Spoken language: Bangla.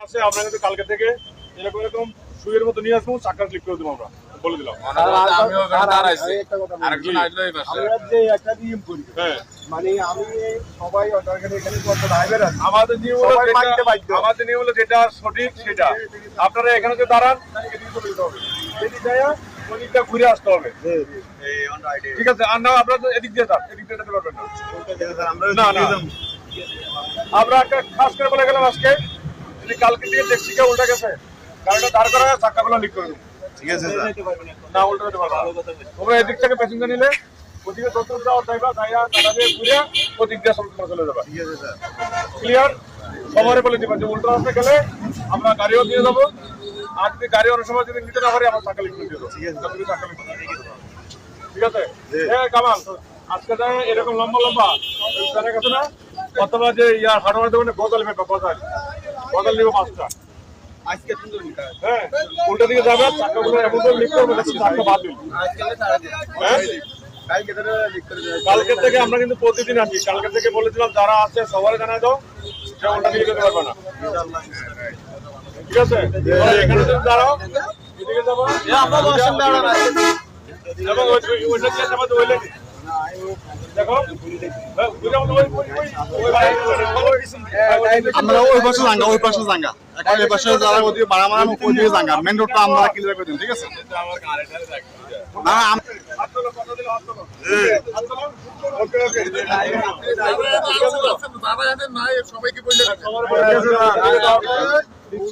আছে আমরা কিন্তু কালকে থেকে এরকম এরকম সুইয়ের মতো নিয়ে আসব চাকা ক্লিক করে দেবো আমরা। বলে দিলাম। আমিও এখানে দাঁড়াইছি। আরেকজন আসলো এই পাশে। আমরা যে একটা নিয়ম করি হ্যাঁ। মানে আমি সবাই অর্ডার এখানে কত ড্রাইভার আছে আমাদের নিয়ম হলো সবাই যেটা- আমাদের নিয়ম হলো যেটা সঠিক সেটা। আপনারা এখানে যে দাঁড়ান ঘুরে আসতে হবে। ঠিক আছে আর না আপনারা তো এদিক দিয়ে যান এদিক দিয়ে যেতে পারবেন না। না না। আমরা একটা খাস করে বলে গেলাম আজকে যদি কালকে দিয়ে ট্যাক্সিটা উল্টা গেছে। গাড়িটা দাঁড় করা চাকাগুলো লিক করে দেবো ঠিক আছে না উল্টা যেতে পারব। তোমরা এদিক থেকে প্যাসেঞ্জার নিলে ওদিকে তত যাওয়ার ড্রাইভার গাড়িয়া টাটা দিয়ে ঘুরে ওদিক দিয়ে সব চলে যাবে। ঠিক আছে স্যার। ক্লিয়ার সবারই বলে দিবেন যে উল্টো রাস্তায় গেলে আমরা গাড়িও দিয়ে যাব আর যদি গাড়ি অনেক সময় যদি নিতে না পারি আমার টাকা লিখে দিয়ে ঠিক আছে। হ্যাঁ কামাল আজকে এরকম লম্বা লম্বা জানা গেছে না অথবা যে ইয়ার হার্ডওয়ার দোকানে বদল নেবে বদল। বদল নিবো পাঁচটা। আজকে সুন্দর হ্যাঁ উল্টা দিকে যাবে চাকাগুলো এমন করে লিখতে হবে চাকা বাদ দিই হ্যাঁ? কালকে থেকে আমরা কিন্তু প্রতিদিন আসি। কালকে থেকে বলেছিলাম যারা আছে সবাই জানাই দাও ওটা নিয়ে যেতে পারবে না। ঠিক আছে এখানে যদি দাঁড়াও এদিকে যাব এবং ওইটা কি আমাদের ওই হ্যাঁ, আমরা ওই পাশে জাঙ্গা ওই পাশে জাঙ্গা এখন এই পাশে যারা ওদিকে বাড়া মারা ওই দিকে জাঙ্গা মেন রোডটা আমরা ক্লিয়ার করে দিন ঠিক আছে না আম- হাত তোলো, কথা দিলে হাত তোলো। হাত তোলো। ওকে, ওকে। সবাইকে বললে